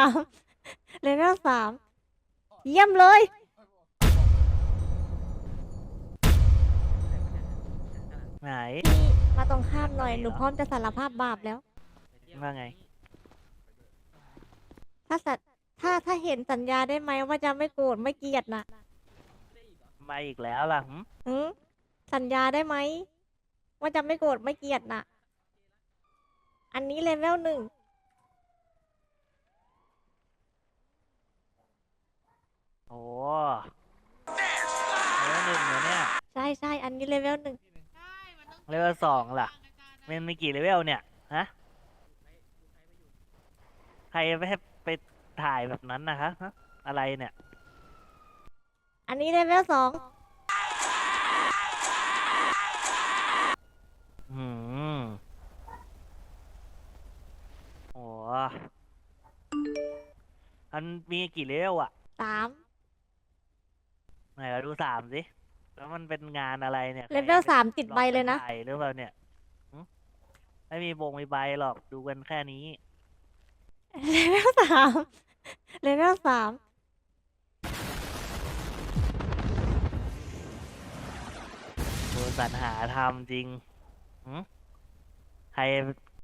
ามเลเวลสามเยี่ยมเลย ไหน พี่มาตรงข้ามหน่อย หนูพร้อมจะสารภาพบาปแล้ว ว่าไง ถ้าสัตถ้าถ้าเห็นสัญญาได้ไหมว่าจะไม่โกรธไม่เกลียดนะมาอีกแล้วล่ะหึหืมสัญญาได้ไหมว่าจะไม่โกรธไม่เกลียดนะอันนี้เลเวลหนึ่ง โอ้เลเวลหนึ่งเหรอเนี่ยใช่ใช่อันนี้เลเวลหนึ่งเลเวลสองล่ะมันมีกี่เลเวลเนี่ยฮะใครไปให้ไปถ่ายแบบนั้นนะคะฮะอะไรเนี่ยอันนี้เลเวลสองอืมโอ้มันมีกี่เลเวลอะสาม ไหนเราดูสามสิ แล้วมันเป็นงานอะไรเนี่ยเลเวลสามติดใบเลยนะหอกไปถ่ายหรือเปล่าเนี่ยหึไม่มีบงมีใบหรอกดูกันแค่นี้ เลเวลสามเลเวลสามดูสรรหาทำจริงหึใคร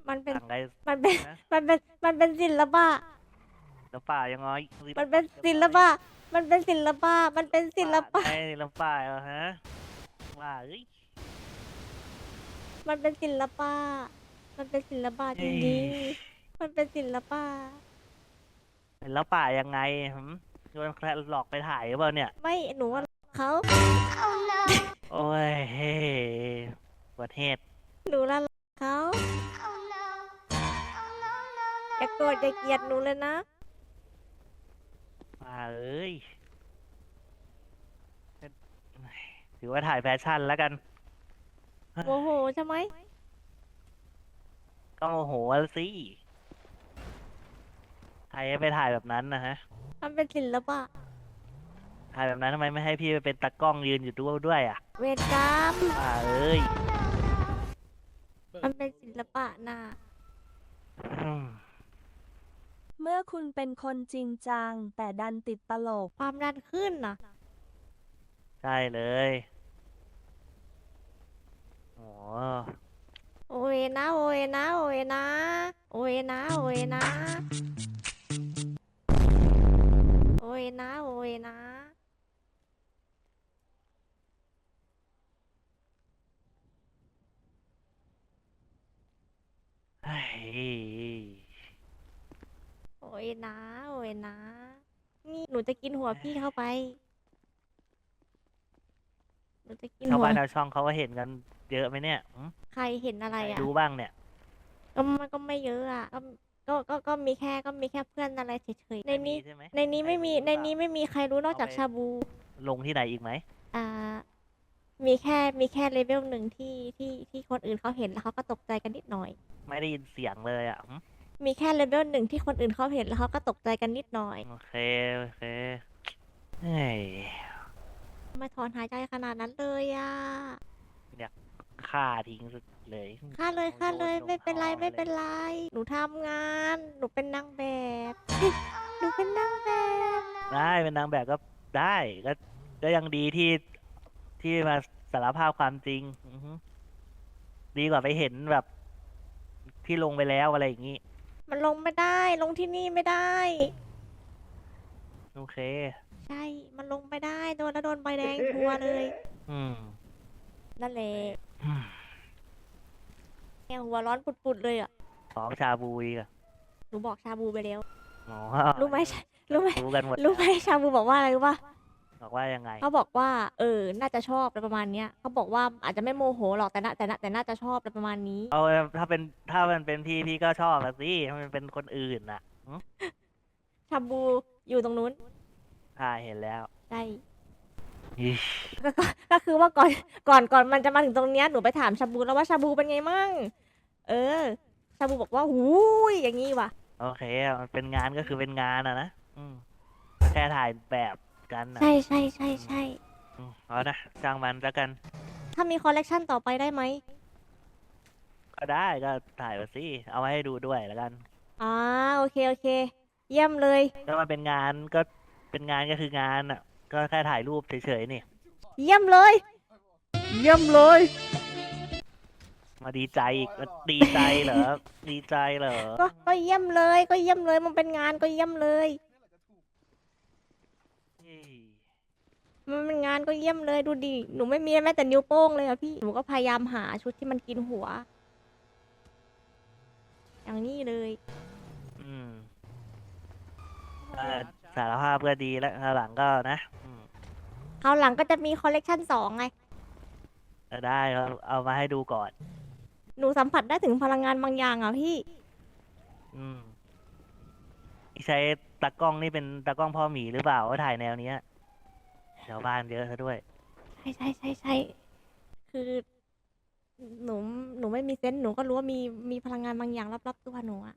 มันเป็น สั่งใครมันเป็น นะมันเป็น มันเป็นศิลปะ แล้วป่ายังไงมันเป็นศิลปะมันเป็นศิลปะ มันเป็นศิลปะ ไอ้ศิลปะเหรอฮะว่าเอ้ยมันเป็นศิลปะ มันเป็นศิลปะจริงๆมันเป็นศิลปะ ศิลปะยังไงหึโดนใครหลอกไปถ่ายหรือเปล่าเนี่ย ไม่ หนูว่าเขาโอ้ยเฮ้ประเทศหนูละเขาอย่าโกรธอย่าเกลียดหนูเลยนะ ป่าเอ้ย ถือว่าถ่ายแฟชั่นแล้วกัน โมโหใช่ไหมก็โมโหแล้วสิใครไปถ่ายแบบนั้นนะฮะมันเป็นศิลปะ ถ่ายแบบนั้นทำไมไม่ให้พี่ไปเป็นตากล้องยืนอยู่ด้วยด้วยอะเวรกรรมป่าเอ้ย มันเป็นศิลปะนะ อืม เมื่อคุณเป็นคนจริงจัง แต่ดันติดตลก ความดันขึ้นนะใช่เลยโอ้โอเอนะโอเอนะโอเอนะโอเอนะโอเอนะ โอเอนะโอเอนะนี่หนูจะกินหัวพี่เข้าไป หนูจะกินชาวหัวบ้านชาวช่องเขาก็เห็นกันเยอะไหมเนี่ยหืมใครเห็นอะไรใครอะดูบ้างเนี่ย ก็มันก็ไม่เยอะอะก็ก็ก็ก็มีแค่ก็มีแค่เพื่อนอะไรเฉยๆในนี้ ใช่ไหม ในนี้ไม่มีในนี้ไม่มีใครรู้นอกจากชาบู ลงที่ไหนอีกไหมอ่า มีแค่มีแค่เลเวลหนึ่งที่ที่ที่คนอื่นเขาเห็นแล้วเขาก็ตกใจกันนิดหน่อย ไม่ได้ยินเสียงเลยอะหืม มีแค่เลเวลหนึ่งที่คนอื่นเขาเห็นแล้วเขาก็ตกใจกันนิดหน่อย โอเค โอเคเฮ้ยทำไมาถอนหายใจขนาดนั้นเลยอะฆ่าทิ้งสุดเลยฆ่าเลยฆ่าเลยโดนไม่เป็นไรคอไม่เป็นลยไร หนูทำงาน หนูเป็นนางแบบหนูเป็นนางแบบ ได้เป็นนางแบบก็ได้ก็ก็ยังดีที่ที่มาสารภาพความจริงอือฮึดีกว่าไปเห็นแบบ ที่ลงไปแล้วอะไรอย่างนี้ มันลงไม่ได้ ลงที่นี่ไม่ได้ โอเค ใช่ มันลงไม่ได้โดนแล้วโดนใบแดงทัวร์เลย อืมนั่นแหละอืมแกหัวร้อนปุดๆเลยอะของชาบูอีกอะหนูบอกชาบูไปแล้ว อ๋อรู้ไหมรู้ไหมรู้กันหมดรู้ไหมชาบูบอกว่าอะไรรู้ปะ บอกว่ายังไง เขาบอกว่า เออ น่าจะชอบอะไรประมาณเนี้ยเขาบอกว่าอาจจะไม่โมโหหรอกแต่น่าแต่น่าแต่น่าจะชอบอะไรประมาณนี้ เอาถ้าเป็นถ้ามันเป็นพี่พี่ก็ชอบละสิถ้ามันเป็นคนอื่นน่ะหึชาบูอยู่ตรงนู้นอ่าเห็นแล้วใช่อิ๊ยก็ก็ก็คือว่าก่อนก่อนก่อนมันจะมาถึงตรงเนี้ยหนูไปถามชาบูแล้วว่าชาบูเป็นไงมั่งเออ ชาบูบอกว่าหูยอย่างงี้ว่ะ โอเคมันเป็นงานก็คือเป็นงานอะนะอืมแค่ถ่ายแบบ กันนะใช่ใช่ใช่ใช่อืมเอานะจ้างมันแล้วกัน ถ้ามีคอลเลกชันต่อไปได้ไหมก็ได้ก็ถ่ายมาสิ เอาไว้ให้ดูด้วยแล้วกัน อ่าโอเคโอเค เยี่ยมเลย ก็มันเป็นงานก็เป็นงานก็คืองานอะ ก็แค่ถ่ายรูปเฉยๆนี่ เยี่ยมเลย เยี่ยมเลย มาดีใจอีกก็ดีใจเหรอ ดีใจเหรอ ก็ก็เยี่ยมเลย ก็เยี่ยมเลย มันเป็นงานก็เยี่ยมเลย เฮ้ย มันเป็นงานก็เยี่ยมเลยดูดิ หนูไม่มีแม้แต่นิ้วโป้งเลยอะพี่ หนูก็พยายามหาชุดที่มันกินหัว อย่างนี้เลย อืมก็สารภาพก็ดีแล้วคราวหลังก็นะอืมคราวหลังก็จะมีคอลเลกชันสองไงก็ได้เอาเอามาให้ดูก่อน หนูสัมผัสได้ถึงพลังงานบางอย่างอะพี่ อืมที่ใช้ตากล้องนี่เป็นตากล้องพ่อหมีหรือเปล่าว่าถ่ายแนวเนี้ย ชาวบ้านเยอะซะด้วย ใช่ใช่ใช่ใช่คือ หนูหนูไม่มีเซนส์หนูก็รู้ว่ามีมีพลังงานบางอย่างรอบๆตัวหนูอะ